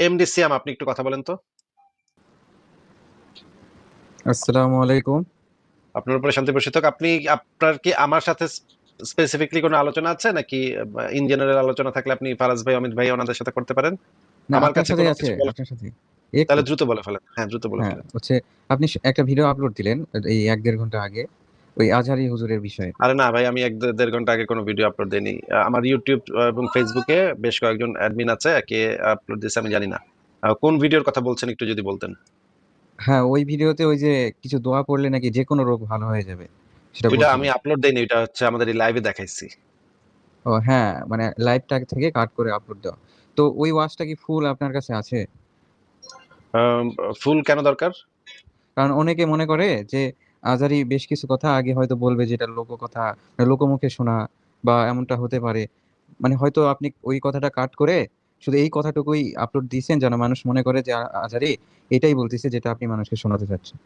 আপনি একটু কথা বলেন তো। আসসালামু আলাইকুম। আপনার উপরে শান্তি আপনি আপনার কি আমার সাথে স্পেসিফিকলি কোনো আলোচনা আছে? নাকি ইন জেনারেল আলোচনা থাকলে আপনি ফারাজ ভাই অমিত ভাই ওনাদের সাথে করতে পারেন? আমার কাছে আছে আপনার সাথে তাহলে দ্রুত বলে ফেলেন। হ্যাঁ দ্রুত বলে হ্যাঁ ফেলেন। হচ্ছে আপনি একটা ভিডিও আপলোড দিলেন এই এক দেড় ঘণ্টা আগে। ওই আজহারি হুজুরের বিষয়ে। আরে না ভাই আমি এক দেড় ঘণ্টা আগে কোনো ভিডিও আপলোড দিইনি। আমার ইউটিউব এবং ফেসবুকে বেশ কয়েকজন অ্যাডমিন আছে কে আপলোড দিয়েছে আমি জানি না। কোন ভিডিওর কথা বলছেন একটু যদি বলতেন? হ্যাঁ ওই ভিডিওতে ওই যে কিছু দোয়া পড়লে নাকি যে কোনো রোগ ভালো হয়ে যাবে সেটা। আমি আপলোড দেইনি ওইটা হচ্ছে আমাদের লাইভে দেখাইছি। ও হ্যাঁ মানে লাইভটা থেকে কাট করে আপলোড দেওয়া। তো ওই ওয়াচটা কি ফুল আপনার কাছে আছে? ফুল কেন দরকার? কারণ অনেকে মনে করে যে আজারি বেশ কিছু কথা আগে হয়তো বলবে যেটা লোক কথা লোকমুখে শোনা বা এমনটা হতে পারে। মানে হয়তো আপনি ওই কথাটা কাট করে শুধু এই কথাটুকুই আপলোড দিয়েছেন যেন মানুষ মনে করে যে আজারি এটাই বলতেছে যেটা আপনি মানুষকে শোনাতে চাচ্ছেন।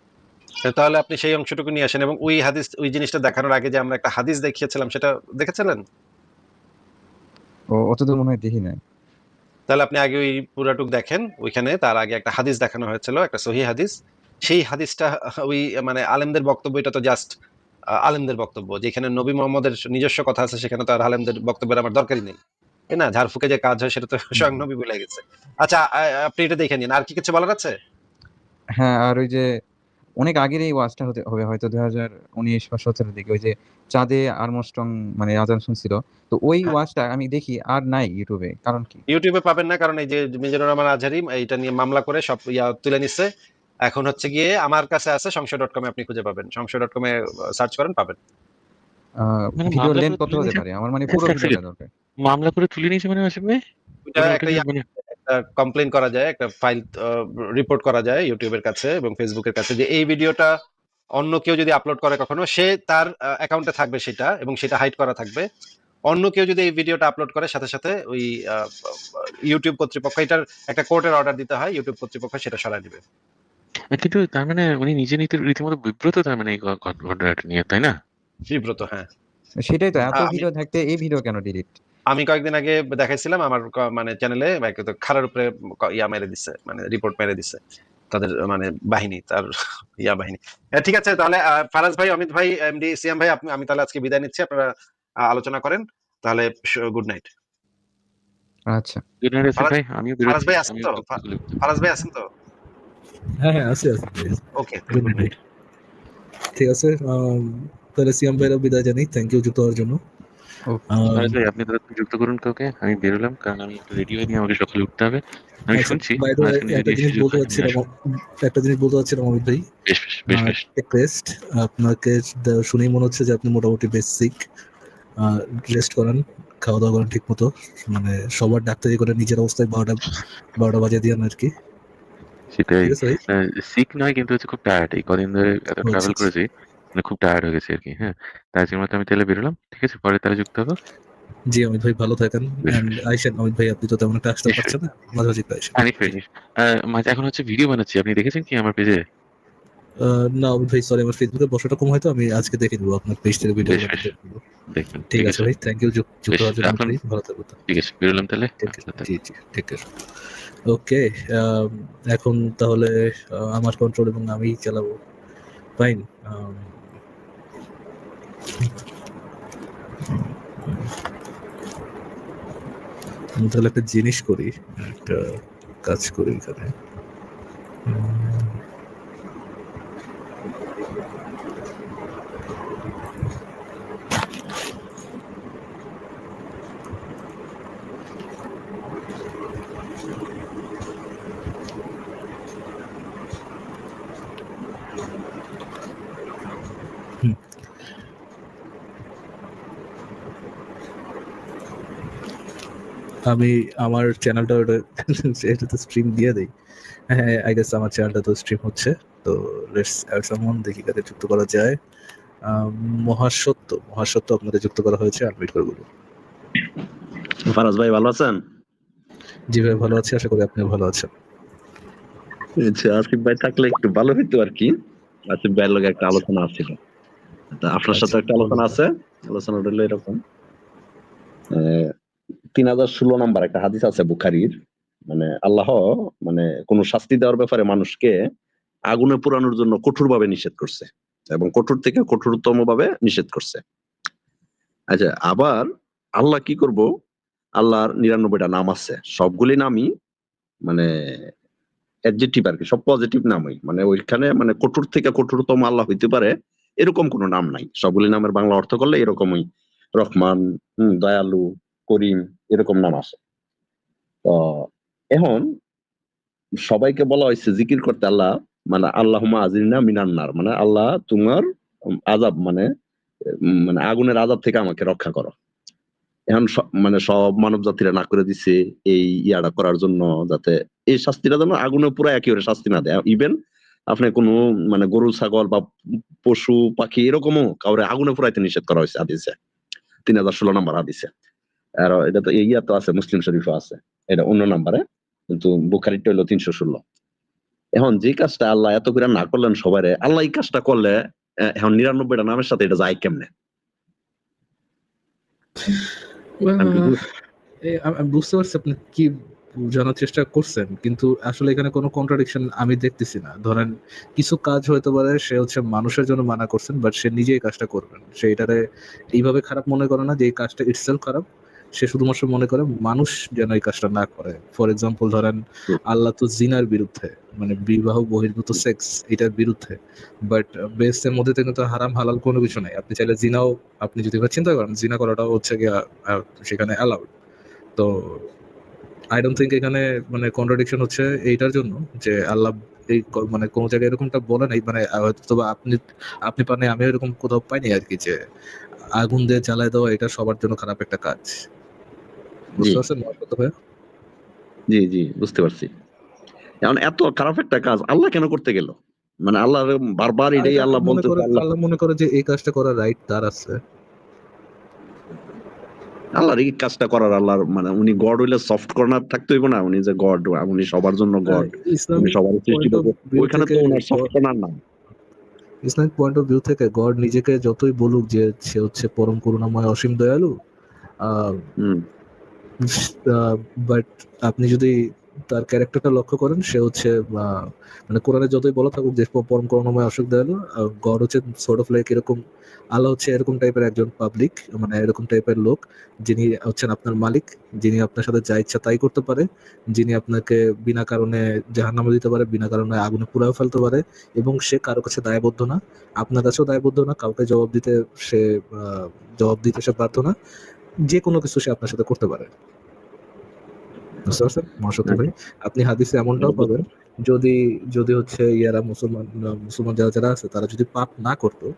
তাহলে আপনি সেই অংশটুকু নিয়ে আসেন এবং ওই হাদিস ওই জিনিসটা দেখানোর আগে যে আমরা একটা হাদিস দেখিয়েছিলাম সেটা দেখেছিলেন? ও অতদূর মনে হয় দেখি নাই। তাহলে আপনি আগে ওই পুরাটুক দেখেন ওইখানে তার আগে একটা হাদিস দেখানো হয়েছিল একটা সহি হাদিস। সেই হাদিসটা ওই মানে আলেমদের বক্তব্য এটা তো জাস্ট আলেমদের বক্তব্য। যেখানে নবী মোহাম্মদের নিজস্ব কথা আছে সেখানে তো আর আলেমদের বক্তব্যের আমার দরকারই নেই। তাই না ঝাড়ফুকে যে কাজ হয় সেটা তো স্বয়ং নবী বলে গেছে। আচ্ছা আপনি এটা দেখে নিন। আর কি কিছু বলার আছে? হ্যাঁ আর ওই যে অনেক আগের এই ওয়াজটা হতে হবে হয়তো দুই হাজার উনিশ বা সতেরোর দিকে ওই যে চাঁদে আর্মস্ট্রং মানে আজান শুনছিল। তো ওই হ্যাঁ। ওয়াজটা আমি দেখি আর নাই ইউটিউবে। কারণ কি? ইউটিউবে পাবেন না কারণ এই যে মিজানুর রহমান আজহারি এটা নিয়ে মামলা করে সব ইয়া তুলে নিচ্ছে এখন হচ্ছে গিয়ে আমার কাছে আছে সংশয় ডট কমে আপনি খুঁজে পাবেন। সংশয় ডট কমে সার্চ করেন পাবেন। মানে ভিডিও মামলা লেন্থ কত হতে পারে? আমার মানে পুরো ভিডিওটা দরকার। মামলা করে তুলে নিয়েছে মানে মানে মানে কমপ্লেন করা যায় একটা ফাইল রিপোর্ট করা যায় ইউটিউবের কাছে এবং ফেসবুকের কাছে যে এই ভিডিওটা অন্য কেউ যদি আপলোড করে কখনো সে তার অ্যাকাউন্টে থাকবে সেটা এবং সেটা হাইড করা থাকবে। অন্য কেউ যদি এই ভিডিওটা আপলোড করে সাথে সাথে ওই আহ, ইউটিউব কর্তৃপক্ষ এটার একটা কোর্টের অর্ডার দিতে হয় ইউটিউব কর্তৃপক্ষ সেটা সরায় দিবে। কিন্তু তার মানে উনি নিজে নিজে রীতিমতো বিব্রত তার মানে এই ঘটনাটা নিয়ে তাই না? বিব্রত হ্যাঁ। সেটাই তো এত আমি- ভিডিও থাকতে এই ভিডিও কেন ডিলিট আমি কয়েকদিন আগে দেখাইছিলাম আমার মানে চ্যানেলে খারার উপরে ইয়া মেরে দিছে মানে রিপোর্ট মেরে দিছে তাদের মানে বাহিনী তার ইয়া বাহিনী। ঠিক আছে তাহলে ফারাজ ভাই অমিত ভাই এমডি সিএম ভাই আপনি আমি তাহলে আজকে বিদায় নিচ্ছি আপনারা আলোচনা করেন তাহলে গুড নাইট আচ্ছা। গুড নাইট ভাই আমিও ফারাজ ভাই আছেন তো? ফারাজ ভাই আছেন তো? হ্যাঁ হ্যাঁ আছে আছে ওকে গুড নাইট ঠিক আছে তাহলে সিয়াম ভাইরা বিদায় জানি থ্যাংক ইউ যুক্ত হওয়ার জন্য। আপনি তাহলে যুক্ত করুন কাউকে। আমি বেরোলাম কারণ আমি একটু রেডি হয়ে নিয়ে আমাকে সকালে উঠতে হবে। আমি আচ্ছা, শুনছি একটা জিনিস বলতে চাচ্ছিলাম একটা জিনিস বলতে চাচ্ছিলাম অমিত ভাই। রিকোয়েস্ট আপনাকে শুনেই মনে হচ্ছে যে আপনি মোটামুটি বেসিক রেস্ট করেন খাওয়া দাওয়া করেন ঠিক মতো মানে সবার ডাক্তারি করে নিজের অবস্থায় বারোটা বারোটা বাজে দিয়ে আর কি। ভাই। সিক নয় কিন্তু হচ্ছে খুব টায়ার্ড এই কদিন ধরে এত আচ্ছা, ট্রাভেল আচ্ছা। করেছি মানে খুব টায়ার্ড হয়ে গেছে আর কি হ্যাঁ। তাই জন্য তো আমি তাহলে বেরোলাম ঠিক আছে? পরে তাহলে যুক্ত হব। জি অমিত ভাই ভালো থাকেন। আইসেন অমিত ভাই আপনি তো তেমন একটা আসতে পারছেন না মাঝে মাঝে আনিফ ভাই মাঝে এখন হচ্ছে ভিডিও বানাচ্ছি আপনি দেখেছেন কি আমার পেজে না অমিত ভাই সরি আমার ফেসবুকে বসাটা কম হয়তো আমি আজকে দেখে নেব আপনার পেজ থেকে ভিডিও। দেখবেন ঠিক আছে ভাই থ্যাংক ইউ যুক্ত হওয়ার জন্য ভালো থাকবেন। ঠিক আছে বেরোলাম তাহলে। ঠিক আছে আচ্ছা, জি জি ঠিক আছে। ওকে এখন তাহলে আমার কন্ট্রোল এবং আমি চালাবো। ফাইন তাহলে একটা জিনিস করি, একটা কাজ করি এখানে। আমি আমার চ্যানেলটা ওটা এটাতে স্ট্রিম দিয়ে দেই। হ্যাঁ আই গেস আমার চ্যানেলটা তো স্ট্রিম হচ্ছে। তো লেটস অ্যাড সামওয়ান দেখি কাকে যুক্ত করা যায়। মহাসত্য। মহাসত্য আপনাদের যুক্ত করা হয়েছে আনমিট করে বলুন। ফারাজ ভাই ভালো আছেন? জি ভাই ভালো আছি। আশা করি আপনি ভালো আছেন। আচ্ছা আসিফ ভাই থাকলে একটু ভালো হইতো আর কি আসিফ ভাইয়ের লগে একটা আলোচনা আছিল। তা আপনার সাথে একটা আলোচনা আছে? আলোচনা হলো এরকম। তিন হাজার ষোলো নাম্বার একটা হাদিস আছে বুখারির। মানে আল্লাহ মানে কোন শাস্তি দেওয়ার ব্যাপারে মানুষকে আগুনে পোড়ানোর জন্য কঠোরভাবে নিষেধ করছে এবং কঠোর থেকে কঠোরতম ভাবে নিষেধ করছে। আচ্ছা আবার আল্লাহ কি করব? আল্লাহর নিরানব্বইটা নাম আছে। সবগুলি নামই মানে অ্যাডজেক্টিভ আর কি সব পজিটিভ নামই। মানে ওইখানে মানে কঠোর থেকে কঠোরতম আল্লাহ হইতে পারে এরকম কোনো নাম নাই। সবগুলি নামের বাংলা অর্থ করলে এরকমই। রহমান হম, দয়ালু করিম এরকম নাম আসে তো এখন সবাইকে বলা হয়েছে জিকির করতে আল্লাহ মানে আল্লাহ আজিনা মিনান্নার মানে আল্লাহ তোমার আজাব মানে মানে আগুনের আজাব থেকে আমাকে রক্ষা করো। এখন মানে সব মানব জাতিরা না করে দিছে এই ইয়াটা করার জন্য, যাতে এই শাস্তিটা যেন আগুনে পুরো একেবারে শাস্তি না দেয়। ইভেন আপনি কোনো মানে গরু, ছাগল বা পশু, পাখি এরকমও কাউরে আগুনে পুরাইতে নিষেধ করা হয়েছে হাদিসে। তিন হাজার ষোলো নম্বর হাদিসে। আর এটা তো ইয়া তো আছে মুসলিম শরীফও আছে। এটা অন্য নাম্বারে কিন্তু বুখারিটা হইল তিনশো ষোলো। এখন যে কাজটা আল্লাহ এত করে না করলেন সবাই আল্লাহ এই কাজটা করলে এখন নিরানব্বইটা নামের সাথে এটা যায় কেমনে? বুঝতে পারছি আপনি কি জানার চেষ্টা করছেন কিন্তু আসলে এখানে কোনো কন্ট্রাডিকশন আমি দেখতেছি না। ধরেন কিছু কাজ হতে পারে সে হচ্ছে মানুষের জন্য মানা করছেন বাট সে নিজেই কাজটা করবেন। সে এটারে এইভাবে খারাপ মনে করে না যে এই কাজটা ইটসেলফ খারাপ। সে শুধুমাত্র মনে করে মানুষ যেন এই কাজটা না করে। ফর এক্সাম্পল ধরেন, আল্লাহ তো জিনার বিরুদ্ধে মানে বিবাহ, বহির্ভূত সেক্স এটার বিরুদ্ধে। বাট বেসের মধ্যে থেকে তো হারাম, হালাল কোনো কিছু নাই। আপনি চাইলে জিনাও, আপনি যদি চিন্তা করেন, জিনা করাটাও হচ্ছে গিয়ে সেখানে অ্যালাউড তো আই ডোন্ট থিঙ্ক এখানে মানে কন্ট্রাডিকশন হচ্ছে এইটার জন্য যে আল্লাহ এই মানে কোনো জায়গায় এরকমটা বলে নাই। মানে হয়তো আপনি আপনি পানে আমি এরকম কোথাও পাইনি আর কি যে আগুন দিয়ে জ্বালায় দেওয়া এটা সবার জন্য খারাপ একটা কাজ। জি। জি বুঝতে পারছি। এখন এত খারাপ একটা কাজ আল্লাহ কেন করতে গেল? মানে আল্লাহ বারবার এটাই আল্লাহ বলতে আল্লাহ মনে করে যে এই কাজটা করার রাইট তার আছে। আল্লাহর এই কাজটা করার আল্লাহর মানে উনি গড হইলে সফট কর্নার থাকতে হইব না উনি যে গড উনি সবার জন্য গড ইসলাম উনি সবার সৃষ্টি ওইখানে তো ওনার সফট কর্নার না। ইসলামিক পয়েন্ট অফ ভিউ থেকে গড নিজেকে যতই বলুক যে সে হচ্ছে পরম করুণাময় অসীম দয়ালু হুম। বাট আপনি যদি তার ক্যারেক্টারটা লক্ষ্য করেন, সে হচ্ছে মানে কোরআনে যতই বলা থাকুক, যে পরম করুণাময় অসুখ দয়ালু গড হচ্ছে সর্ট অফ লাইক এরকম, আল্লাহ হচ্ছে এরকম টাইপের একজন পাবলিক মানে এরকম টাইপের লোক, যিনি হচ্ছেন আপনার মালিক, যিনি আপনার সাথে যা ইচ্ছা তাই করতে পারে, যিনি আপনাকে বিনা কারণে জাহান্নামে দিতে পারে, বিনা কারণে আগুনে পুড়াও ফেলতে পারে, এবং সে কারও কাছে দায়বদ্ধ না। আপনার কাছেও দায়বদ্ধ না, কাউকে জবাব দিতে সে জবাব দিতে সে পারতো না। যে কোনো কিছু সে আপনার সাথে করতে পারে। বুঝতে পারছেন? মহাসত্য ভাই আপনি হাদিসে এমনটাও পাবেন যদি যদি হচ্ছে ইয়ারা মুসলমান মুসলমান যারা যারা আছে তারা যদি পাপ না করতো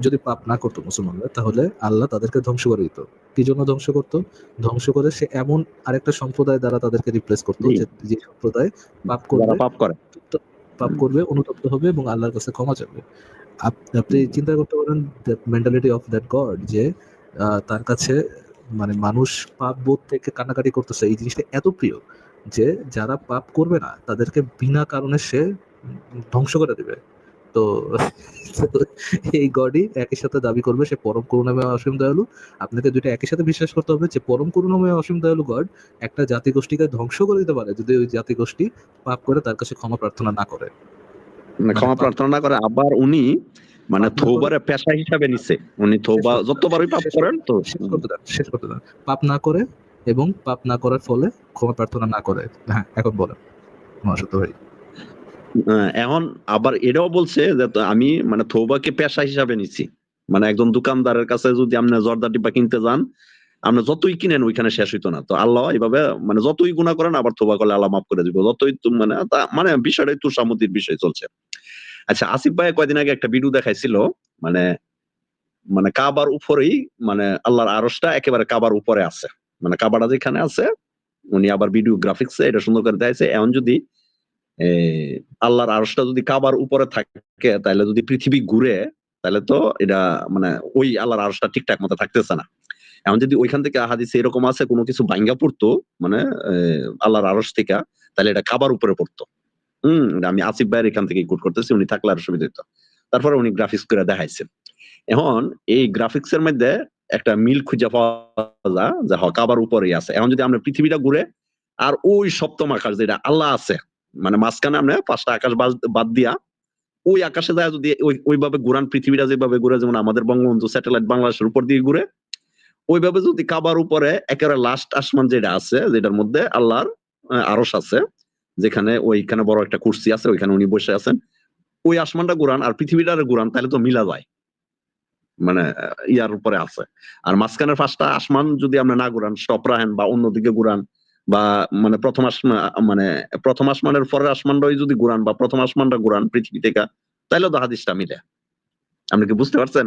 যদি পাপ না করতো মুসলমানরা তাহলে আল্লাহ তাদেরকে ধ্বংস করে দিত। কি জন্য ধ্বংস করতো? ধ্বংস করে সে এমন আরেকটা সম্প্রদায় দ্বারা তাদেরকে রিপ্লেস করতো যে সম্প্রদায় পাপ করবে পাপ করে। পাপ করবে অনুতপ্ত হবে এবং আল্লাহর কাছে ক্ষমা চাবে। আপ- আপনি চিন্তা করতে পারেন মেন্টালিটি অফ দ্যাট গড যে তার কাছে মানে মানুষ পাপ বোধ থেকে কান্নাকাটি করতেছে এই জিনিসটা এত প্রিয় যে যারা পাপ করবে না তাদেরকে বিনা কারণে সে ধ্বংস করে দিবে। তো এই গডই একই সাথে দাবি করবে সে পরম করুণাময় অসীম দয়ালু। আপনাকে দুইটা একই সাথে বিশ্বাস করতে হবে যে পরম করুণাময় অসীম দয়ালু গড একটা জাতিগোষ্ঠীকে ধ্বংস করে দিতে পারে যদি ওই জাতিগোষ্ঠী পাপ করে তার কাছে ক্ষমা প্রার্থনা না করে। মানে ক্ষমা প্রার্থনা না করে আবার উনি মানে থৌবারে পেশা হিসাবে নিছে। উনি থৌবা যতবারই পাপ করেন তো। শেষ করতে দেন শেষ করতে দেন পাপ না করে এবং পাপ না করার ফলে ক্ষমা প্রার্থনা না করে। হ্যাঁ এখন বলেন। মহাসত্য ভাই। এখন আবার এটাও বলছে যে আমি মানে থৌবাকে পেশা হিসাবে নিছি। মানে একজন দোকানদারের কাছে যদি আপনি জর্দা টিপা কিনতে যান আপনি যতই কিনেন ওইখানে শেষ হইতো না। তো আল্লাহ এইভাবে মানে যতই গুণা করেন আবার থোবা করলে আল্লাহ মাফ করে দিব। যতই মানে মানে বিষয়টাই তুষামতির বিষয় চলছে। আচ্ছা আসিফ ভাই কয়দিন আগে একটা ভিডিও দেখাইছিল মানে মানে কাবার উপরেই মানে আল্লাহর আরসটা একেবারে কাবার উপরে আছে। মানে কাবাটা যেখানে আছে, উনি আবার ভিডিও গ্রাফিক্স এটা সুন্দর করে দেখাইছে। এখন যদি আল্লাহর আরসটা যদি কাবার উপরে থাকে তাহলে যদি পৃথিবী ঘুরে তাহলে তো এটা মানে ওই আল্লাহর আরসটা ঠিকঠাক মতো থাকতেছে না। এখন যদি ওইখান থেকে হাদিসে এরকম আছে, কোনো কিছু ভাঙ্গা পড়তো মানে আল্লাহর আরস থেকে তাহলে এটা কাবার উপরে পড়তো। হম, আমি আসিফ ভাইয়ের এখান থেকে কোট করতেছি, উনি থাকলে আরও সুবিধা হতো তারপরে উনি গ্রাফিক্স করে দেখাইছেন এখন এই গ্রাফিক্স এর মধ্যে একটা মিল খুঁজে পাওয়া যে হ কাবার উপরেই আছে। এখন যদি আমরা পৃথিবীটা ঘুরে, আর ওই সপ্তম আকাশ যেটা আল্লাহ আছে মানে মাঝখানে আমরা পাঁচটা আকাশ বাদ- দিয়া, ওই আকাশে যায় যদি ওই- ওইভাবে ঘুরান, পৃথিবীটা যেভাবে ঘুরে, যেমন আমাদের বঙ্গবন্ধু স্যাটেলাইট বাংলাদেশের উপর দিয়ে ঘুরে, ওইভাবে যদি কাবার উপরে একেবারে লাস্ট আসমান যেটা আছে, যেটার মধ্যে আল্লাহর আরশ আছে যেখানে ওইখানে বড় একটা কুর্সি আছে, ওইখানে উনি বসে আছেন। ওই আসমানটা ঘুরান আর পৃথিবীটারে ঘুরান, তাহলে তো মিলা যায়। মানে ইয়ার উপরে আছে। আর মাঝখানের পাঁচটা আসমান যদি আমরা না ঘুরান স্টপ রাখেন বা অন্যদিকে ঘুরান বা মানে প্রথম আসমান মানে প্রথম আসমানের পরের আসমানটাই যদি ঘুরান বা প্রথম আসমানটা ঘুরান পৃথিবী থেকে, তাহলে তো হাদিসটা মিলে। আপনি কি বুঝতে পারছেন?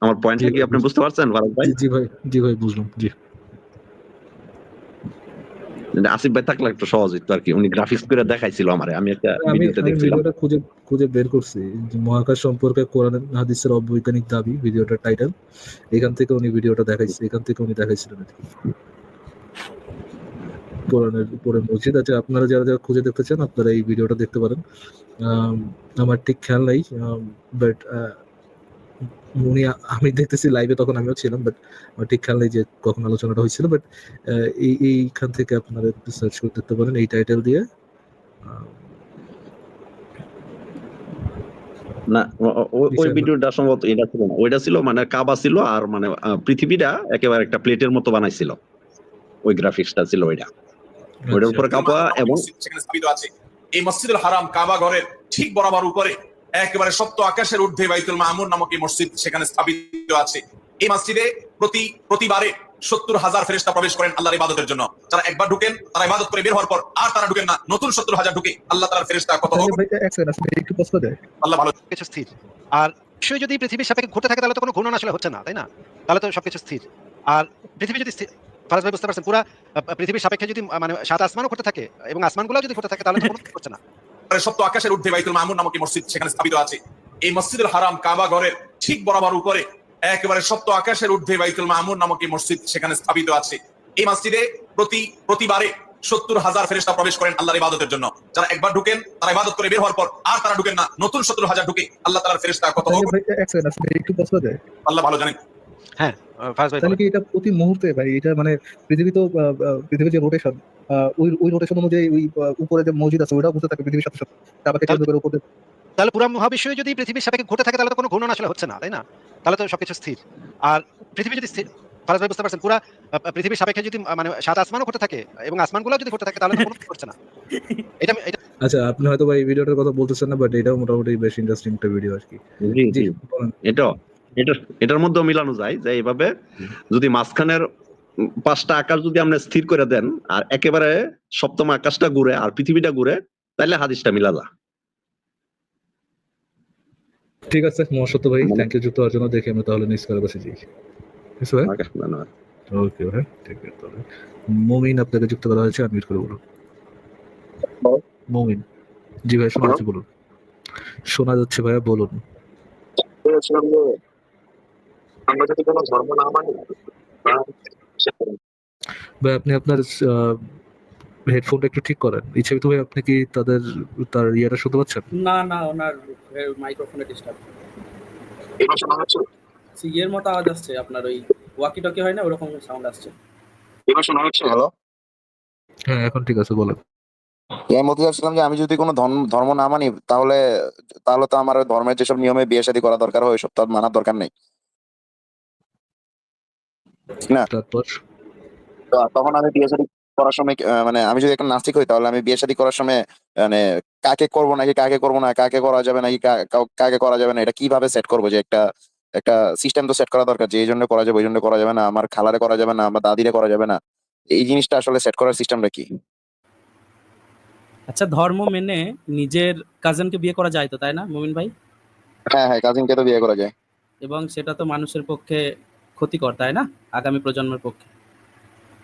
আমার পয়েন্টটা কি আপনি বুঝতে পারছেন ভারত ভাই? জি ভাই জি ভাই, বুঝলাম, জি। আসিফ ভাই থাকলে একটু সহজ হইতো আর কি। উনি গ্রাফিক্স করে দেখাইছিল আমারে আমি একটা ভিডিওতে দেখছিলাম। ভিডিওটা খুঁজে খুঁজে বের করছি। মহাকাশ সম্পর্কে কোরআন হাদিসের অবৈজ্ঞানিক দাবি ভিডিওটার টাইটেল এখান থেকে উনি ভিডিওটা দেখাইছে এখান থেকে উনি দেখাইছিলেন আর কি। কোরআনের উপরে মসজিদ আছে। আপনারা যারা যারা খুঁজে দেখতে চান আপনারা এই ভিডিওটা দেখতে পারেন। আম, আমার ঠিক খেয়াল নাই বাট উনি আমি দেখতেছি লাইভে তখন আমিও ছিলাম বাট আমার ঠিক খেয়াল নেই যে কখন আলোচনাটা হয়েছিল বাট এই এইখান থেকে আপনারা একটু সার্চ করে দেখতে পারেন এই টাইটেল দিয়ে। না ওই ভিডিওটা সম্ভবত এটা ছিল না ওইটা ছিল মানে কাবা ছিল আর মানে পৃথিবীটা একেবারে একটা প্লেটের মতো বানাইছিল। ওই গ্রাফিক্সটা ছিল ওইটা। ওইটার আচ্ছা। উপরে কাবা এবং এই মসজিদুল হারাম কাবা ঘরের ঠিক বরাবর উপরে একেবারে সপ্ত আকাশের ঊর্ধ্বে বাইতুল মামুর নামক এই মসজিদ সেখানে স্থাপিত আছে। এই মসজিদে প্রতি প্রতিবারে সত্তর হাজার ফেরেস্তা প্রবেশ করেন আল্লাহর ইবাদতের জন্য। যারা একবার ঢুকেন তারা ইবাদত করে বের হওয়ার পর আর তারা ঢুকেন না। নতুন সত্তর হাজার ঢুকে আল্লাহ তার ফেরেস্তা কত দেয় আল্লাহ ভালো কিছু স্থির। আর বিষয় যদি পৃথিবীর সাপেক্ষে ঘুরতে থাকে তাহলে তো কোনো ঘূর্ণন আসলে হচ্ছে না তাই না? তাহলে তো সবকিছু স্থির। আর পৃথিবী যদি ফারাজ ভাই বুঝতে পারছেন পুরা পৃথিবীর সাপেক্ষে যদি মানে সাত আসমানও ঘুরতে থাকে এবং আসমানগুলো যদি ঘুরতে থাকে তাহলে তো কোনো হচ্ছে না। সপ্ত আকাশের ঊর্ধ্বে বাইতুল মামুর নামক এই মসজিদ সেখানে স্থাপিত আছে। এই মসজিদুল হারাম কাবা ঘরের ঠিক বরাবর উপরে একেবারে সপ্ত আকাশের ঊর্ধ্বে বাইতুল মামুর নামক মসজিদ সেখানে স্থাপিত আছে। এই মসজিদে প্রতি প্রতিবারে সত্তর হাজার ফেরেস্তা প্রবেশ করেন আল্লাহর ইবাদতের জন্য। যারা একবার ঢুকেন তারা ইবাদত করে বের হওয়ার পর আর তারা ঢুকেন না। নতুন সত্তর হাজার ঢুকে আল্লাহ তালার ফেরেস্তা কত আল্লাহ ভালো জানেন। হ্যাঁ তাহলে কি এটা প্রতি মুহূর্তে ভাই এটা মানে পৃথিবী তো পৃথিবীর যে রোটেশন ওই ওই রোটেশন অনুযায়ী ওই উপরে যে মসজিদ আছে ওইটাও বুঝতে থাকে পৃথিবীর সাথে সাথে। কাবাকে কেন্দ্র করে উপরে তাহলে পুরো মহাবিশ্বই যদি পৃথিবীর সাপেক্ষে ঘুরতে থাকে তাহলে তো কোনো ঘূর্ণন আসলে হচ্ছে না তাই না? তাহলে তো সবকিছু স্থির। আর পৃথিবী যদি স্থির ফারাজ ভাই বুঝতে পারছেন পুরা পৃথিবীর সাপেক্ষে যদি মানে সাত আসমানও ঘুরতে থাকে এবং আসমানগুলো যদি ঘুরতে থাকে তাহলে তো কোনো হচ্ছে না। এটা এটা আচ্ছা আপনি হয়তো ভাই এই ভিডিওটার কথা বলতেছেন না বাট এটাও মোটামুটি বেশ ইন্টারেস্টিং একটা ভিডিও আর কি। জি জি এটা এটা এটার মধ্যে মিলানো যায় যে এইভাবে যদি মাঝখানের পাঁচটা আকাশ যদি আপনি স্থির করে দেন আর একেবারে সপ্তম আকাশটা ঘুরে আর পৃথিবীটা ঘুরে তাহলে হাদিসটা মিলা যা ঠিক আছে মহাসত্য ভাই থ্যাংক ইউ যুক্ত হওয়ার জন্য দেখে আমরা তাহলে নেক্সট করে বসে যাই। কিছু ভাই আকাশ ধন্যবাদ। ওকে ভাই ঠিক আছে তাহলে। মমিন আপনাকে যুক্ত করা হয়েছে আনমিউট করে বলুন। মমিন। জি ভাই শোনা যাচ্ছে বলুন। শোনা যাচ্ছে ভাইয়া বলুন। আমরা যদি কোনো ধর্ম না মানি বা আপনি আপনার হেডফোনটা একটু ঠিক করেন। ভাই আপনি কি তাদের তার ইয়েটা শুনতে পাচ্ছেন? না না ওনার মাইক্রোফোনে ডিস্টার্ব এবার শোনা যাচ্ছে ইয়ের মতো আওয়াজ আসছে আপনার ওই ওয়াকি টকি হয় না ওরকম সাউন্ড আসছে। এবার শোনা যাচ্ছে হ্যালো হ্যাঁ এখন ঠিক আছে বলেন। আমি বলতে চাচ্ছিলাম যে আমি যদি কোনো ধর্ম ধর্ম না মানি তাহলে তাহলে তো আমার ধর্মের যেসব নিয়মে বিয়ে শাদী করা দরকার হয় ওইসব তো মানার দরকার নেই। তারপর? তো তখন আমি বিয়ে শাদী করার সময় মানে আমি যদি একটা নাস্তিক হই তাহলে আমি বিয়ে শাদী করার সময় মানে কাকে করব নাকি কাকে করব না কাকে করা যাবে নাকি কাকে করা যাবে না এটা কীভাবে সেট করব যে একটা একটা সিস্টেম তো সেট করা দরকার যে এই জন্য করা যাবে ওই জন্য করা যাবে না আমার খালারে করা যাবে না আমার দাদিরে করা যাবে না এই জিনিসটা আসলে সেট করার সিস্টেমটা কি? আচ্ছা ধর্ম মেনে নিজের কাজিনকে বিয়ে করা যায় তো তাই না মুমিন ভাই? হ্যাঁ হ্যাঁ কাজিনকে তো বিয়ে করা যায়। এবং সেটা তো মানুষের পক্ষে ক্ষতিকর তাই না? আগামী প্রজন্মের পক্ষে।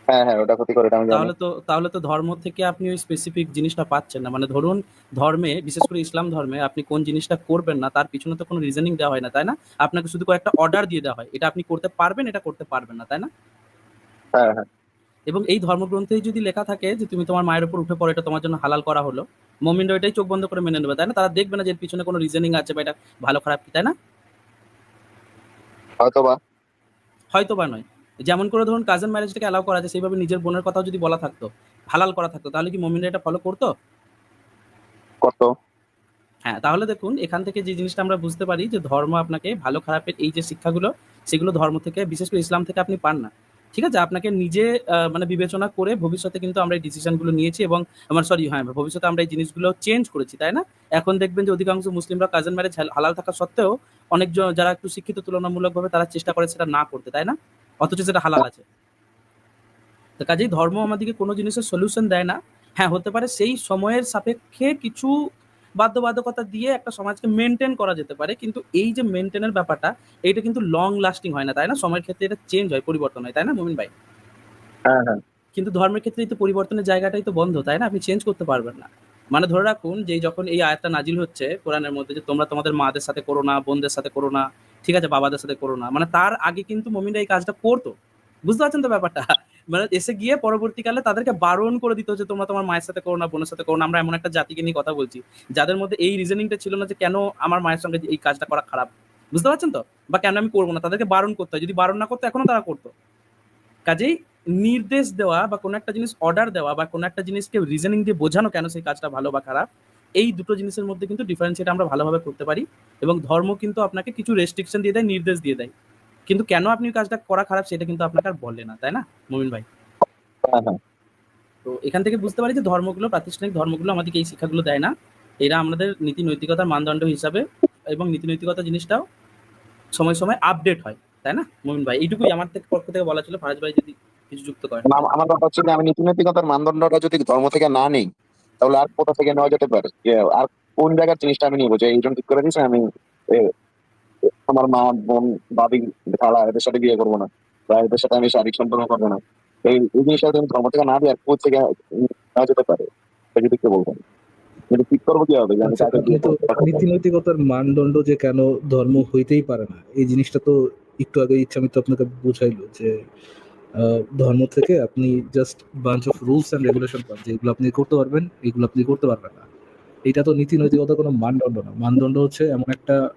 হ্যাঁ হ্যাঁ ওটা ক্ষতি করে এটা আমি জানি। তাহলে তো তাহলে তো ধর্ম থেকে আপনি ওই স্পেসিফিক জিনিসটা পাচ্ছেন না। মানে ধরুন ধর্মে বিশেষ করে ইসলাম ধর্মে আপনি কোন জিনিসটা করবেন না তার পিছনে তো কোনো রিজনিং দেওয়া হয় না তাই না? আপনাকে শুধু কয়েকটা অর্ডার দিয়ে দেওয়া হয়। এটা আপনি করতে পারবেন এটা করতে পারবেন না তাই না? হ্যাঁ হ্যাঁ। এবং এই ধর্মগ্রন্থেই যদি লেখা থাকে যে তুমি তোমার মায়ের উপর উঠে পড়ো এটা তোমার জন্য হালাল করা হলো মমিনরা এটাই চোখ বন্ধ করে মেনে নেবে তাই না? তারা দেখবে না যে এর পিছনে কোনো রিজনিং আছে বা এটা ভালো খারাপ কি তাই না? হয়তো বা হয়তো বা নয়। যেমন করে ধরুন কাজিন ম্যারেজটাকে অ্যালাউ করা যায় সেইভাবে নিজের বোনের কথাও যদি বলা থাকতো হালাল করা থাকতো তাহলে কি মমিনরা এটা ফলো করতো? কত হ্যাঁ তাহলে দেখুন এখান থেকে যে জিনিসটা আমরা বুঝতে পারি যে ধর্ম আপনাকে ভালো খারাপের এই যে শিক্ষাগুলো সেগুলো ধর্ম থেকে বিশেষ করে ইসলাম থেকে আপনি পান না। ঠিক আছে? আপনাকে নিজে মানে বিবেচনা করে ভবিষ্যতে কিন্তু আমরা এই ডিসিশনগুলো নিয়েছি এবং আমার সরি হ্যাঁ ভবিষ্যতে আমরা এই জিনিসগুলো চেঞ্জ করেছি তাই না? এখন দেখবেন যে অধিকাংশ মুসলিমরা কাজেন ম্যারেজ হালাল থাকা সত্ত্বেও অনেকজন যারা একটু শিক্ষিত তুলনামূলকভাবে তারা চেষ্টা করে সেটা না করতে তাই না? অথচ সেটা হালাল আছে। তো কাজেই ধর্ম আমাদেরকে কোনো জিনিসের সলিউশন দেয় না। হ্যাঁ হতে পারে সেই সময়ের সাপেক্ষে কিছু বাধ্যবাধকতা দিয়ে একটা সমাজকে মেনটেন করা যেতে পারে কিন্তু এই যে মেনটেনের ব্যাপারটা এইটা কিন্তু লং লাস্টিং হয় না তাই না? সময়ের ক্ষেত্রে এটা চেঞ্জ হয় পরিবর্তন হয় তাই না মুমিন ভাই? হ্যাঁ হ্যাঁ। কিন্তু ধর্মের ক্ষেত্রে তো পরিবর্তনের জায়গাটাই তো বন্ধ তাই না? আপনি চেঞ্জ করতে পারবেন না। মানে ধরে রাখুন যে যখন এই আয়াতটা নাজিল হচ্ছে কোরআনের মধ্যে যে তোমরা তোমাদের মাদের সাথে করো না, বোনদের সাথে করো না, ঠিক আছে, বাবাদের সাথে করো না মানে তার আগে কিন্তু মমিনরা এই কাজটা করতো। বুঝতে পারছেন তো ব্যাপারটা? মানে এসে গিয়ে পরবর্তীকালে তাদেরকে বারণ করে দিত যে তোমরা তোমার মায়ের সাথে করো না, বোনের সাথে করো না, আমরা এমন একটা জাতিকে নিয়ে কথা বলছি, যাদের মধ্যে এই রিজনিংটা ছিল না যে কেন আমার মায়ের সঙ্গে এই কাজটা করা খারাপ। বুঝতে পারছেন তো? বা কেন আমি করব না? তাদেরকে বারণ করতে হয়। যদি বারণ না করতো, এখনও তারা করতো। কাজেই নির্দেশ দেওয়া বা কোনো একটা জিনিস অর্ডার দেওয়া বা কোনো একটা জিনিসকে রিজনিং দিয়ে বোঝানো কেন সেই কাজটা ভালো বা খারাপ এই দুটো জিনিসের মধ্যে কিন্তু ডিফারেন্সিয়েট আমরা ভালোভাবে করতে পারি এবং ধর্ম কিন্তু আপনাকে কিছু রেস্ট্রিকশন দিয়ে দেয় নির্দেশ দিয়ে দেয়। কিন্তু কেন আপনি কাজটা করা খারাপ সেটা কিন্তু আপনাকে আর বলে না তাই না মুমিন ভাই? হ্যাঁ হ্যাঁ। তো এখান থেকে বুঝতে পারি যে ধর্মগুলো প্রাতিষ্ঠানিক ধর্মগুলো আমাদেরকে এই শিক্ষাগুলো দেয় না। এরা আমাদের নীতি নৈতিকতার মানদণ্ড হিসাবে এবং নীতি নৈতিকতা জিনিসটাও সময় সময় আপডেট হয় তাই না মুমিন ভাই? এইটুকুই আমার থেকে পক্ষ থেকে বলা ছিল। ফারাজ ভাই যদি কিছু যুক্ত করেন। না, আমার কথা হচ্ছে আমি নীতি নৈতিকতার মানদণ্ডটা যদি ধর্ম থেকে না নেই তাহলে আর কোথা থেকে নেওয়া যেতে পারে? যে আর কোন জায়গার জিনিসটা আমি নিবো? যে এইজন ঠিক করে দিয়েছে আমি আমার মা বোন দাদি খালা এদের সাথে বিয়ে করব না বা এদের সাথে আমি শারীরিক সম্পর্ক করব না। এই এই জিনিসটা যদি ধর্ম থেকে না দিই আর কোথা থেকে নেওয়া যেতে পারে? এটা যদি বলবেন কিন্তু ঠিক করব কি হবে যে আমি আচ্ছা, কাকে আপনি বিয়ে তো করব? নীতি নৈতিকতার মানদণ্ড যে কেন ধর্ম হইতেই পারে না এই জিনিসটা তো একটু আগে ইচ্ছা আমি তো আপনাকে বুঝাইলো যে ধর্ম থেকে আপনি just bunch of rules and regulation পান যেগুলো আপনি করতে পারবেন এগুলো আপনি করতে পারবেন না। এটা তো নীতি নৈতিকতার কোনো মানদণ্ড না। মানদণ্ড হচ্ছে এমন একটা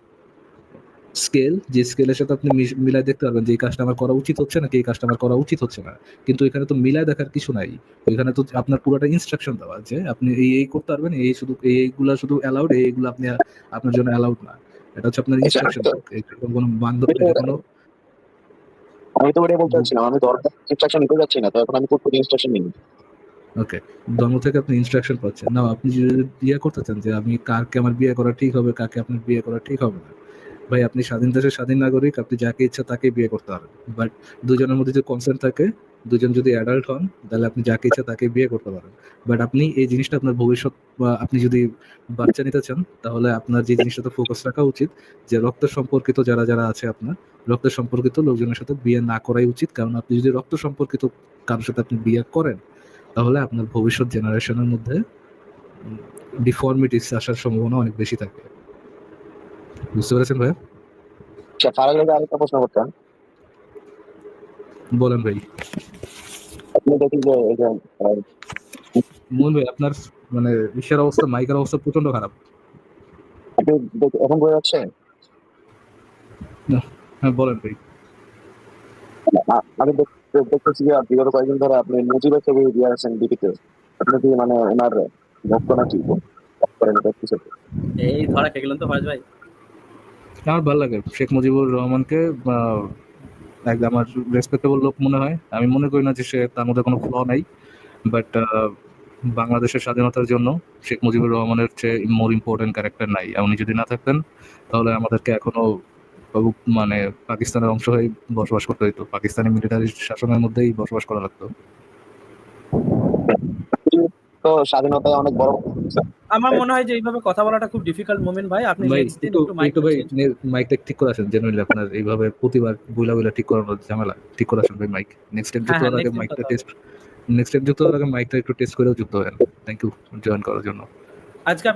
স্কেল যে স্কেলের সাথে আপনি মিলায় দেখতে পারবেন যে এই কাজটা আমার করা উচিত হচ্ছে নাকি এই কাজটা আমার করা উচিত হচ্ছে না। কিন্তু এখানে তো মিলায় দেখার কিছু নাই। এখানে তো আপনার পুরোটা ইনস্ট্রাকশন দেওয়া যে আপনি এই এই করতে পারবেন এই শুধু এই এইগুলা শুধু অ্যালাউড এইগুলো আপনি আপনার জন্য অ্যালাউড না। এটা হচ্ছে আপনার আচ্ছা, ইনস্ট্রাকশন তো- কোনো মানদণ্ড কোনো আমি তো ওটাই বলতে চাচ্ছিলাম, আমি দরকার ইনস্ট্রাকশন নিতে যাচ্ছি না, তো এখন আমি থেকে ইনস্ট্রাকশন নিই। ওকে ধর্ম থেকে আপনি ইনস্ট্রাকশন পাচ্ছেন। না আপনি যদি বিয়ে করতে চান যে আমি কাকে আমার বিয়ে করা ঠিক হবে, কাকে আপনার বিয়ে করা ঠিক হবে না ভাই, আপনি স্বাধীন দেশের স্বাধীন নাগরিক, আপনি যাকে ইচ্ছা তাকে বিয়ে করতে পারেন। বাট দুজনের মধ্যে যদি কনসেন্ট থাকে, দুজন যদি অ্যাডাল্ট হন, তাহলে আপনি যাকে ইচ্ছা তাকে বিয়ে করতে পারেন। বাট আপনি এই জিনিসটা আপনার ভবিষ্যৎ, বা আপনি যদি বাচ্চা নিতে চান, তাহলে আপনার যে জিনিসটাতে ফোকাস রাখা উচিত, যে রক্ত সম্পর্কিত যারা যারা আছে আপনার, রক্ত সম্পর্কিত লোকজনের সাথে বিয়ে না করাই উচিত। কারণ আপনি যদি রক্ত সম্পর্কিত কারোর সাথে আপনি বিয়ে করেন, তাহলে আপনার ভবিষ্যৎ জেনারেশনের মধ্যে ডিফর্মিটিস আসার সম্ভাবনা অনেক বেশি থাকে। বুঝতে পেরেছেন ভাই আচ্ছা ফারাজ ভাই আরেকটা প্রশ্ন করতাম। বলেন ভাই। আপনি দেখি যে এই যে আহ, ভাই আপনার মানে বিশ্বের অবস্থা মাইকের অবস্থা প্রচণ্ড খারাপ। আপনি এখন বোঝা যাচ্ছে? হ্যাঁ বলেন ভাই। আমি দেখ- দেখ- দেখতেছি যে বিগত কয়েকদিন ধরে আপনি মুজিবের ছবি দিয়ে আছেন ডিপিতে আপনি কি মানে ওনার ভক্ত নাকি? করেন এই ধরা খেয়ে গেলেন তো ফারাজ ভাই। আমার ভালো লাগে। শেখ মুজিবুর রহমানকে একদম আমার রেসপেক্টেবল লোক মনে হয়। আমি মনে করি না যে সে তার মধ্যে কোনো ফ্ল নাই বাট বাংলাদেশের স্বাধীনতার জন্য শেখ মুজিবুর রহমানের চেয়ে মোর ইম্পর্টেন্ট ক্যারেক্টার নাই। উনি যদি না থাকতেন, তাহলে আমাদেরকে এখনও মানে পাকিস্তানের অংশ হয়ে বসবাস করতে হইতো। পাকিস্তানি মিলিটারি শাসনের মধ্যেই বসবাস করা লাগতো। তো স্বাধীনতায় অনেক বড় আমার মনে হয় যে এইভাবে কথা বলাটা খুব ডিফিকাল্ট মোমেন্ট ভাই। আপনি একটু একটু ভাই মাইকটা ঠিক করে আসেন জেনুইনলি আপনার এইভাবে প্রতিবার বুইলা বুইলা ঠিক করানোর ঝামেলা। ঠিক করে আসেন ভাই মাইক নেক্সট টাইম যুক্ত হওয়ার আগে মাইকটা টেস্ট নেক্সট টাইম যুক্ত হওয়ার আগে মাইকটা একটু টেস্ট করেও যুক্ত হবেন। থ্যাংক ইউ জয়েন করার জন্য। আজকে